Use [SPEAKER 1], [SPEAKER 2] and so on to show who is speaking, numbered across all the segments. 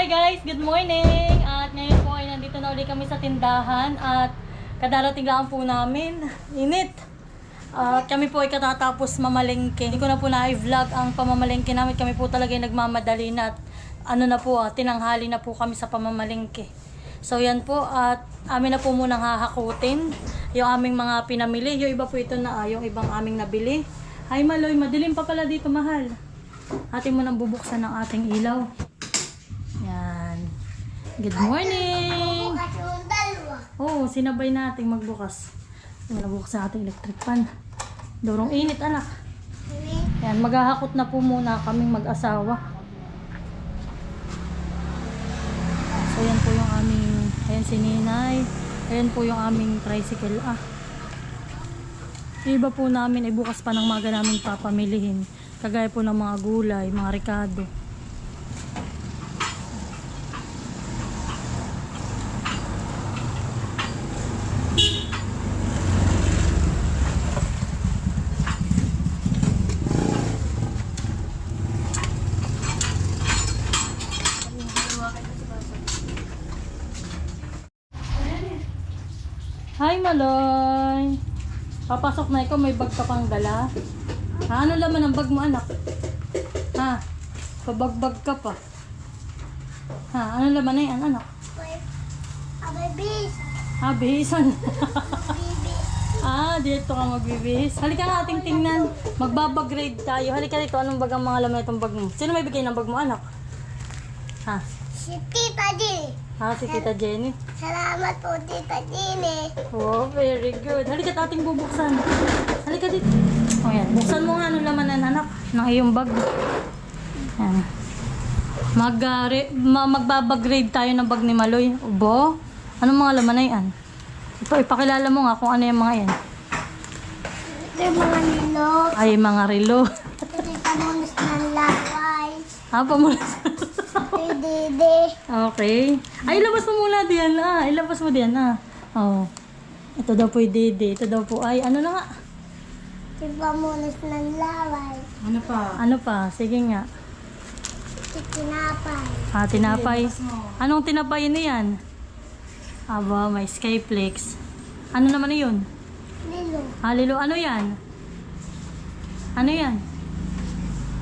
[SPEAKER 1] Good morning! At ngayon po ay nandito na uli kami sa tindahan at kadarating lang po namin. Init! At kami po ay katatapos mamalengke. Hindi ko na po na-vlog ang pamamalengke namin. Kami po talaga ay nagmamadali na at ano na po, ah, tinanghali na po kami sa pamamalengke. So yan po at amin na po munang hahakutin yung aming mga pinamili. Yung iba po ito na ah, yung ibang aming nabili. Hi Maloy, madilim pa pala dito mahal. Atin mo nang bubuksan ng ating ilaw. Good morning! Oh, sinabay nating magbukas. Nabuksan ang ating electric pan. Dorong init, anak. Yan, maghahakot na po muna kaming mag-asawa. So, yan po yung aming, ayan si Ninay. Ayan po yung aming tricycle. Ah. Iba po namin, ay bukas pa ng maga namin papamilihin. Kagaya po ng mga gulay, mga ricado. Hi, Maloy! Papasok na ikaw, may bag ka pang dala. Ha, ano laman ang bag mo, anak? Ha? Pabagbag ka pa. Ha, ano laman na yan, anak?
[SPEAKER 2] Abay, bis.
[SPEAKER 1] Ha, bihisan. Ah, dito ka magbibihis. Halika nga ating tingnan. Magbabagrade tayo. Halika dito, anong bag ang mga laman itong bag mo? Sino may bigay ng bag mo, anak? Ha?
[SPEAKER 2] Si Tita G.
[SPEAKER 1] Ha, si Tita Jenny.
[SPEAKER 2] Salamat po, Tita Jenny.
[SPEAKER 1] Oh, very good. Halika ating bubuksan. Halika dito. O yan, buksan mo nga anong laman ng anak ng iyong bag. Yan. Mag, uh, re- ma- magbabagrade tayo ng bag ni Maloy. Ubo, anong mga laman na yan? Ito, ipakilala mo nga kung ano yung mga yan.
[SPEAKER 2] Ito yung mga nilo.
[SPEAKER 1] Ay, mga relo.
[SPEAKER 2] Ito yung pamunos ng laway.
[SPEAKER 1] ha, pamulas.
[SPEAKER 2] Ito yung dede.
[SPEAKER 1] okay. Ay, ilabas mo muna diyan. Ah, ilabas mo diyan. Ah. Oh. Ito daw po yung dede. Ito daw po ay, ano na nga?
[SPEAKER 2] Yung pamunos ng laway.
[SPEAKER 1] Ano pa? Sige nga.
[SPEAKER 2] Ito yung tinapay.
[SPEAKER 1] Ah, tinapay. Anong tinapay na yan? Aba, may Skyflex. Ano naman na yun?
[SPEAKER 2] Nilo.
[SPEAKER 1] Ah, lilo, ano yan? Ano yan?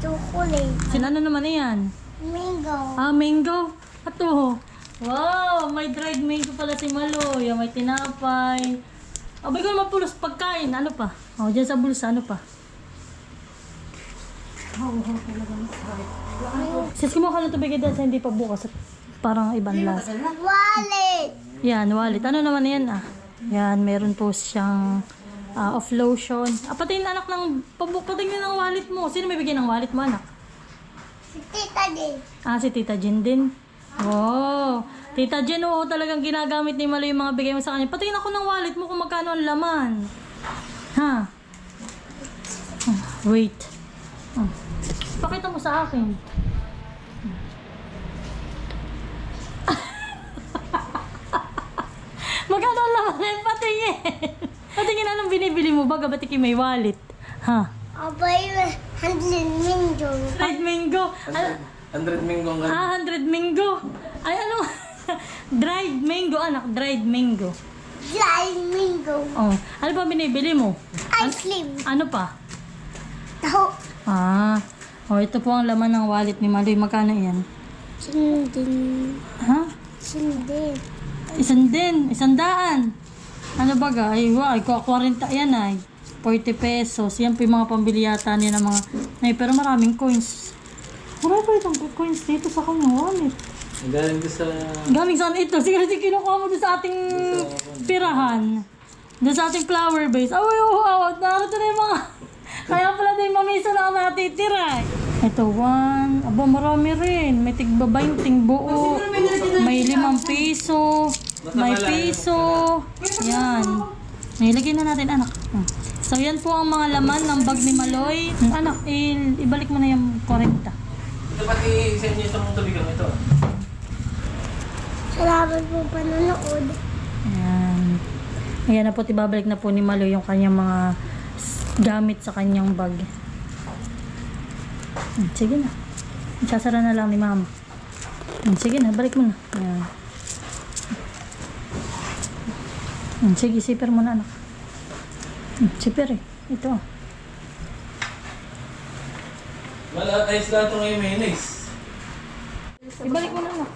[SPEAKER 2] Chocolate.
[SPEAKER 1] Sin ano naman na yan?
[SPEAKER 2] Mango.
[SPEAKER 1] Ah, mango. Ato. Wow, may dried mango pala si Maloy. May tinapay. Abay ko naman pulos pagkain. Ano pa? Oh, dyan sa bulsa, ano pa? Sis, kumuha ka ng tubig dahil sa hindi pa bukas. Parang ibang lasa.
[SPEAKER 2] Wallet.
[SPEAKER 1] Yan, wallet. Ano naman yan ah? Yan, meron po siyang ah, off lotion. Ah, pati yung anak ng pabukating din ng wallet mo. Sino may bigyan ng wallet mo, anak?
[SPEAKER 2] Si Tita G.
[SPEAKER 1] Ah, si Tita Jen din. Wow. Tita Jen, oo, talagang ginagamit ni Malo yung mga bigay mo sa kanya. Patingin ako ng wallet mo kung magkano ang laman. Ha? Ah, wait. Ah. Pakita mo sa akin. Magkano ang laman? Patingin. Patingin anong binibili mo baga ba't may wallet? Ha?
[SPEAKER 2] Abay, handling mingo.
[SPEAKER 1] Red mango. Ano?
[SPEAKER 3] 100 minggo ang
[SPEAKER 1] Ah, 100 mango. Ay, ano? dried mango, anak. Dried mango.
[SPEAKER 2] Dry mingo.
[SPEAKER 1] Oh. Ano pa binibili mo?
[SPEAKER 2] Ice cream.
[SPEAKER 1] Ano pa?
[SPEAKER 2] Taho.
[SPEAKER 1] Ah. Oh, ito po ang laman ng wallet ni Maloy. Magkano yan?
[SPEAKER 2] Sindin.
[SPEAKER 1] Ha?
[SPEAKER 2] Sindin.
[SPEAKER 1] Isang din. Isang daan. Ano ba ga? Ay, wow. Ay, 40 yan ay. 40 pesos. Yan po yung mga pambili yata niya ng mga... Ay, pero maraming coins. Marami pa itong coins dito sa kanyang wallet.
[SPEAKER 3] Galing ko sa...
[SPEAKER 1] Gaming saan ito? Sige, sige, kinukuha mo doon sa ating pirahan. Doon sa ating flower base. Ay, oh, oh, narito na yung mga... Kaya pala din mamisa na ang natitira. Ito, one. Aba, marami rin. May tigba 20 buo. May limang piso. May piso. Yan. Nilagay na natin, anak. Hmm. So, yan po ang mga laman ng bag ni Maloy. Hmm, Anak, il- ibalik mo na yung 40.
[SPEAKER 3] Ito pati sa inyo itong tubigan ito.
[SPEAKER 2] Salamat po panonood.
[SPEAKER 1] Ayan. Ayan na po, ibabalik na po ni Malo yung kanyang mga gamit sa kanyang bag. Hmm, Sige na. Sasara na lang ni Mama. Sige na, balik mo na. Ayan. Hmm, Sige, zipper mo na anak. Zipper eh. Ito.
[SPEAKER 3] Wala, lang ito ngayon mayonnaise.
[SPEAKER 1] Ibalik mo na anak.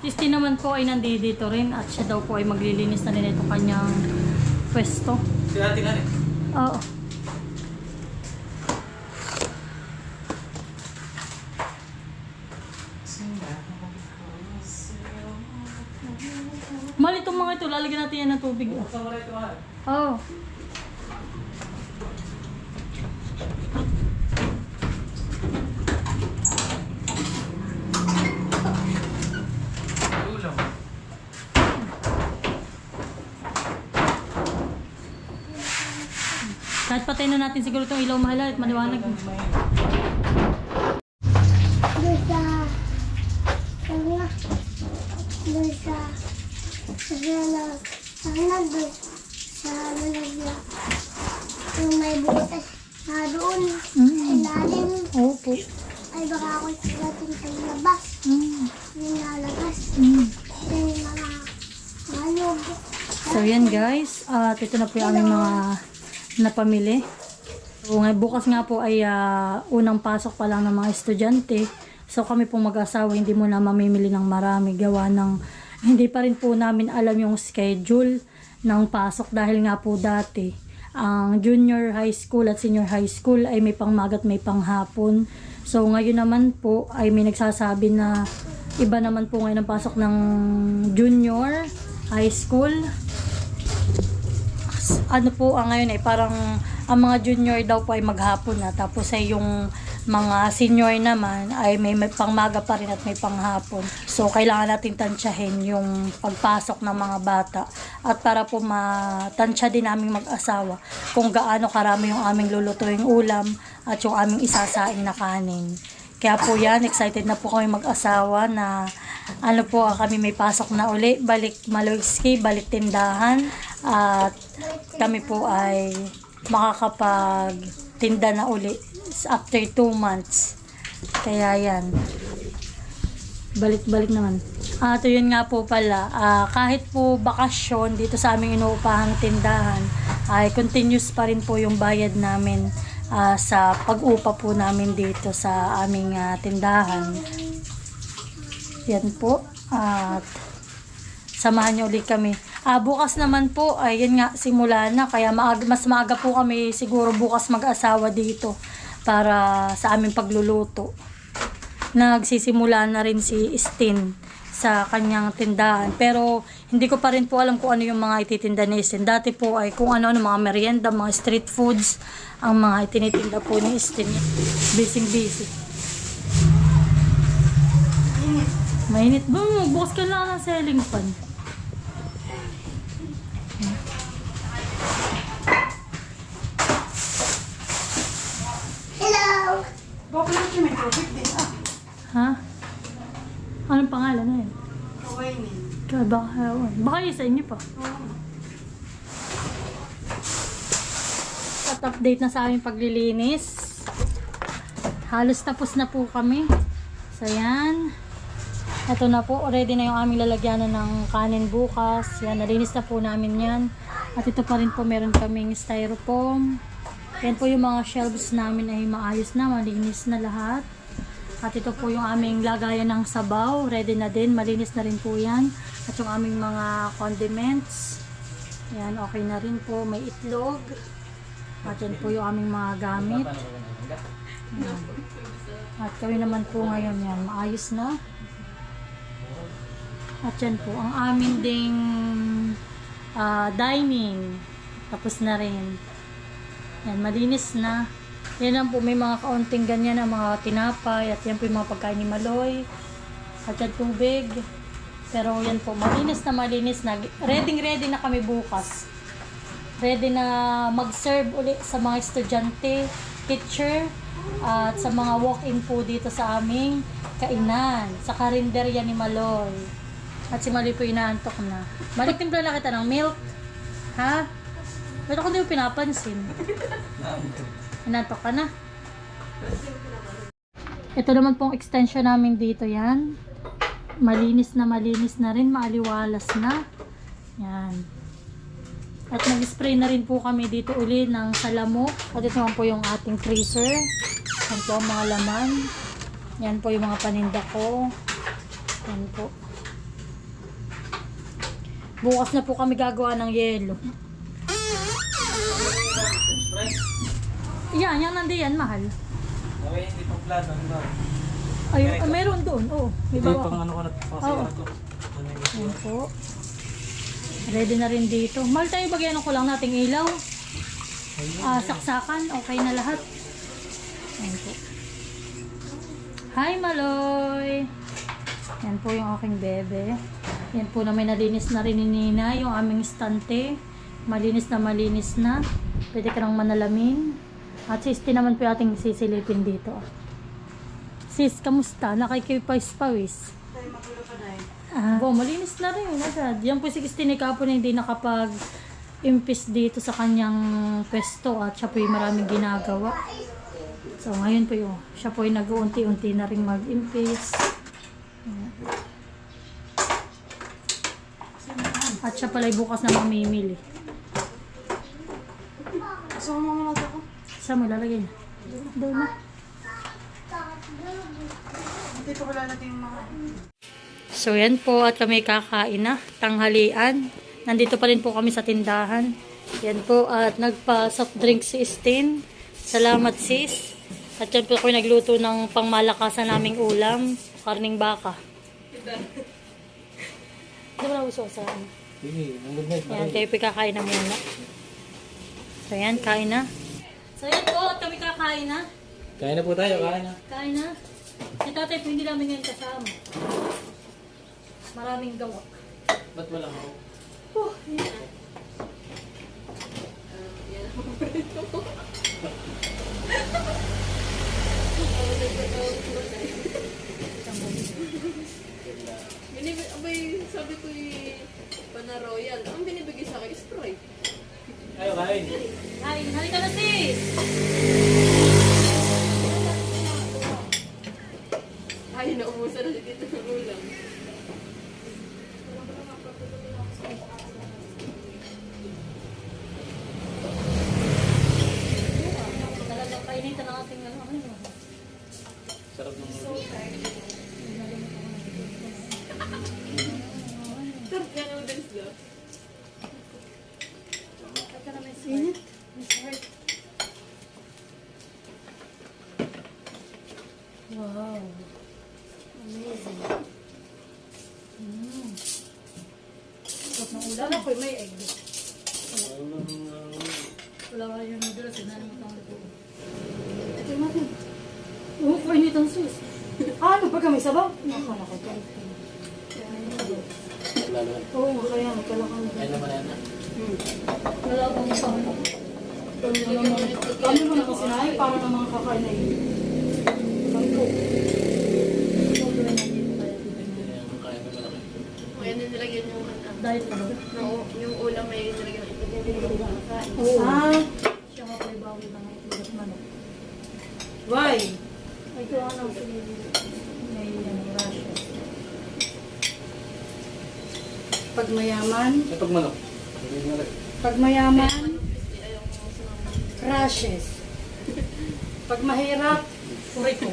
[SPEAKER 1] Christy naman po ay nandito rin at siya daw po ay maglilinis na rin ito kanyang pwesto.
[SPEAKER 3] Si ate nga rin.
[SPEAKER 1] Oo. Mali itong mga ito, lalagyan natin yan tubig. oh.
[SPEAKER 3] Na mahal?
[SPEAKER 1] Oo.
[SPEAKER 3] Ulam.
[SPEAKER 1] Kahit patay na natin siguro itong ilaw mahal at maliwanag.
[SPEAKER 2] Doon sa... Ano nga? Doon sa... Lalagyan. Yung may. Na doon.
[SPEAKER 1] Mm.
[SPEAKER 2] Ay baka ako. Yung lalabas.
[SPEAKER 1] Mm.
[SPEAKER 2] Yung.
[SPEAKER 1] So yan guys, at ito na po yung aming mga napamili. So ngay bukas nga po ay ah, unang pasok pa lang ng mga estudyante. So kami po mag-asawa hindi mo na mamimili ng marami gawa ng hindi pa rin po namin alam yung schedule ng pasok dahil nga po dati ang junior high school at senior high school ay may pangmagat may panghapon. So ngayon naman po ay may nagsasabi na iba naman po ngayon ang pasok ng junior high school ano po ang ngayon ay parang ang mga junior daw po ay maghapon na tapos ay yung mga senior naman ay may, may pangmaga pa rin at may panghapon. So kailangan natin tansyahin yung pagpasok ng mga bata at para po matansya din naming mag-asawa kung gaano karami yung aming lulutuing ulam at yung aming isasaing na kanin. Kaya po yan, excited na po kami mag-asawa na ano po, ah, kami may pasok na uli, balik Maloyski, balik tindahan at kami po ay makakapag tinda na uli after 2 months. Kaya yan. Balik-balik naman. Ah, ito yun nga po pala. Ah, kahit po bakasyon dito sa aming inuupahang tindahan, ay continuous pa rin po yung bayad namin ah, sa pag-upa po namin dito sa aming ah, tindahan. Yan po. At samahan niyo ulit kami. Ah, bukas naman po, ay yan nga, simula na. Kaya maaga, mas maaga po kami siguro bukas mag-asawa dito para sa aming pagluluto. Nagsisimula na rin si Stin sa kanyang tindahan. Pero hindi ko pa rin po alam kung ano yung mga ititinda ni Stin. Dati po ay kung ano-ano, mga merienda, mga street foods, ang mga itinitinda po ni Stin. Busy busy. Mainit. Boom, bukas ka lang ng selling fan.
[SPEAKER 2] Hello!
[SPEAKER 1] Ha? Anong pangalan na yun?
[SPEAKER 4] Kawainin.
[SPEAKER 1] Kaya baka, ewan. baka yung sa inyo pa. At update na sa aming paglilinis. Halos tapos na po kami. So yan. Ito na po, ready na yung aming lalagyanan ng kanin bukas. Yan, nalinis na po namin yan. At ito pa rin po, meron kaming styrofoam. Yan po yung mga shelves namin ay maayos na, malinis na lahat. At ito po yung aming lagayan ng sabaw. Ready na din. Malinis na rin po yan. At yung aming mga condiments. Yan, okay na rin po. May itlog. At yan po yung aming mga gamit. Yan. At kami naman po ngayon yan. Maayos na. At yan po. Ang amin ding ah, dining. Tapos na rin. Yan, malinis na. Yan lang po, may mga kaunting ganyan ang mga tinapay at yan po yung mga pagkain ni Maloy. At yan tubig. Pero yan po, malinis na malinis na. Ready ready na kami bukas. Ready na mag-serve uli sa mga estudyante, teacher, at sa mga walk-in po dito sa aming kainan. Sa karinderya ni Maloy. At si Maloy po inaantok na. Balik timpla na kita ng milk. Ha? Ba't ako hindi mo pinapansin? Inantok ka na? Ito naman pong extension namin dito yan. Malinis na malinis na rin, maaliwalas na. Yan. At nag-spray na rin po kami dito uli ng salamo. At ito naman po yung ating freezer. Yan po ang mga laman. Yan po yung mga paninda ko. Yan po. Bukas na po kami gagawa ng yelo. Yan, yan nandiyan, mahal.
[SPEAKER 3] Okay, hindi pang plano. Ano?
[SPEAKER 1] Ay, ah, meron doon. Oh, may
[SPEAKER 3] Ito
[SPEAKER 1] bawa.
[SPEAKER 3] pang ano ko na.
[SPEAKER 1] Oo.
[SPEAKER 3] sira to. Ano yung
[SPEAKER 1] Yan po. Ready na rin dito. Mahal tayo bagyan ko lang nating ilaw. Ah, saksakan, okay na lahat. Yan po. Hi, Maloy! Yan po yung aking bebe. Yan po na may nalinis na rin ni Nina, yung aming stante. Malinis na malinis na. Pwede ka nang manalamin. At sis, naman po ating sisilipin dito. Sis, kamusta? Nakikipawis-pawis. Ah, bo, malinis na rin agad. Yan po si Christine Capo na hindi nakapag impis dito sa kanyang pwesto at siya po yung maraming ginagawa. So ngayon po yung siya po yung nag-uunti-unti na rin mag-impis. At siya pala bukas na mamimili.
[SPEAKER 4] So, mga.
[SPEAKER 1] Saan mo lalagay na? Doon na.
[SPEAKER 4] Hindi ko wala natin yung mga...
[SPEAKER 1] So yan po at kami kakain na, tanghalian. Nandito pa rin po kami sa tindahan. Yan po at nagpa soft drink si Stin. Salamat sis. At yan po ako nagluto ng pangmalakasan naming ulam, karning baka. Di ba gusto sa ano? Yan, kayo po kakain na muna. So yan, kain na. So yan po at kami kakain na.
[SPEAKER 3] Kain na po tayo, kain na.
[SPEAKER 1] Kain na. Si tatay po hindi namin ngayon kasama. Maraming gawa.
[SPEAKER 3] Ba't wala ako?
[SPEAKER 1] Oh, yan.
[SPEAKER 5] Binibig, abay, sabi ko yung Pana Royal. Ang binibigay sa akin, Sprite.
[SPEAKER 3] Ayo, kain.
[SPEAKER 1] Ay, halika na sis!
[SPEAKER 5] Ay, naubusan na si Tito ng ulam.
[SPEAKER 1] Talagang kainitan ang ating ano. ano.
[SPEAKER 3] Sarap ng
[SPEAKER 5] Sarap niya noodles niya.
[SPEAKER 1] Halika na may Init. Miss Heart. Wow. Amazing. Mm. Sarap ng ulam. Ako may egg. Wala ka yung noodles. Sinanay mo itong luto.
[SPEAKER 4] Ito yung natin.
[SPEAKER 1] Oh, kainit ang sis.
[SPEAKER 4] Ah, ano ba kami sabaw? Nakala ko ka.
[SPEAKER 3] Lalo.
[SPEAKER 4] Oo, nga, kaya
[SPEAKER 3] Kain naman yan.
[SPEAKER 1] Wala akong pang
[SPEAKER 4] Kami mo na kasi na para ng mga kakain na yun. Kami po.
[SPEAKER 3] Kain na malaki.
[SPEAKER 5] Kaya na nilagyan yung, ano,
[SPEAKER 1] Diet ka ba?
[SPEAKER 5] yung, ulam may nilagyan ng ito.
[SPEAKER 1] Oo.
[SPEAKER 4] Ah,
[SPEAKER 1] Siya nga pala bawi itlog at manok.
[SPEAKER 4] why?
[SPEAKER 1] Ay, ano, sige. May ano, rashes.
[SPEAKER 4] Pag mayaman,
[SPEAKER 3] Ay, pag manok. Hindi na rin.
[SPEAKER 4] pag mayaman, rashes. Pag mahirap,
[SPEAKER 1] Puri ko.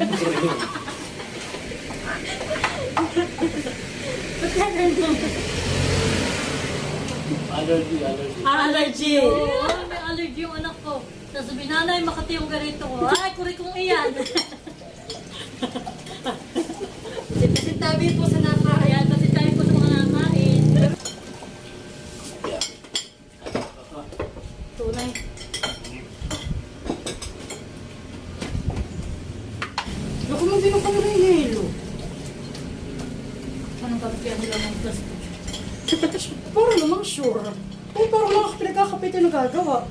[SPEAKER 3] Allergy, allergy.
[SPEAKER 4] allergy.
[SPEAKER 1] Oo, may allergy yung anak ko. Sasabi, nanay, makati yung ganito ko. Ay, kuri kong iyan.
[SPEAKER 4] Kasi tabi po sa nakain.
[SPEAKER 1] Ayan, kasi tayo po sa mga nakain.
[SPEAKER 3] Yeah.
[SPEAKER 1] Tunay.
[SPEAKER 4] Naku, mo din ako na yung yelo.
[SPEAKER 1] Anong kapiyan nila ng plastic?
[SPEAKER 4] Para namang sure. Ay, parang mga pinagkakapit yung nagagawa.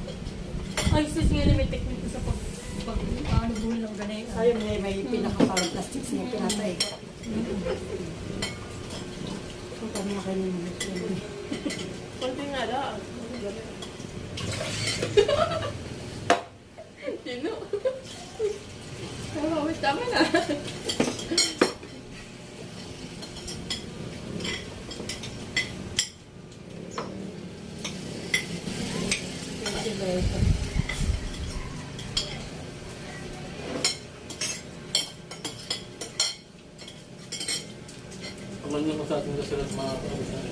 [SPEAKER 1] Ay, sis, ngayon may technique sa pag... pag ano, buhol ng ganito.
[SPEAKER 4] Ayaw may, may pinakaparang plastic niya pinatay. So, kami na kayo naman.
[SPEAKER 5] Konti nga lang. Sino? Tama, tama na.
[SPEAKER 3] driver. Taman nyo sa ating kasalat mga kapagusan.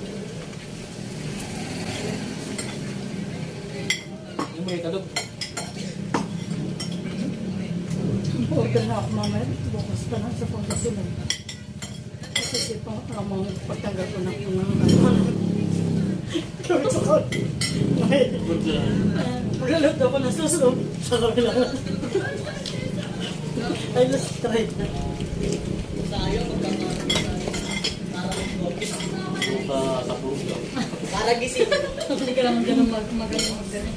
[SPEAKER 3] Yung may talog.
[SPEAKER 4] May. Maglalot ako ng susunod sa kabila. I just tried na.
[SPEAKER 3] Sa sa puso.
[SPEAKER 1] Hindi ka naman ganun mag magaling magaling.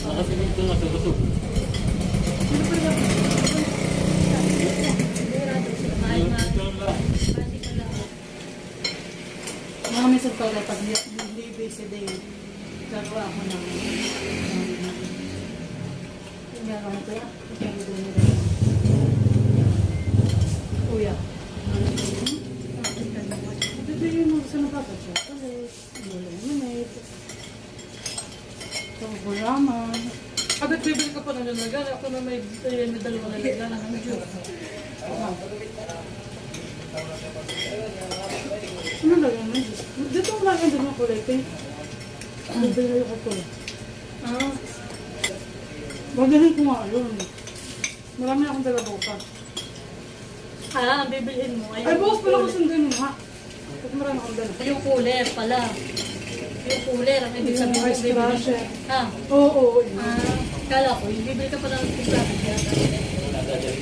[SPEAKER 3] Nakasigil ko na sa lusog.
[SPEAKER 1] Mahal nga.
[SPEAKER 4] Mga minsan pala pag hindi busy day, gagawa ako ng yung gagawa ko yan. Yung gagawa nila. Kuya. Bibigyan mo sa nabata. Chocolate, lemonade, ito, gulaman.
[SPEAKER 1] Agad bibili ka pa ng lalagan. Ako na may, may dalawa na lalagan ng juice.
[SPEAKER 4] Ano ba yun? Dito lang yung mga kulay pink. Bibili ko.
[SPEAKER 1] Ah.
[SPEAKER 4] Bagalin ko nga yun. Marami akong dala bukas.
[SPEAKER 1] Ah, bibilhin mo.
[SPEAKER 4] Ay, bukas pala ko sundan yun ha. Ba't marami akong dala?
[SPEAKER 1] Yung cooler pala. Yung cooler, ang ibig sabihin mo bibili.
[SPEAKER 4] Ha?
[SPEAKER 1] Ah.
[SPEAKER 4] Oo, oo. oo.
[SPEAKER 1] Ah, kala ko, yung bibili ka pala ng pizza.
[SPEAKER 3] Wala ka dyan.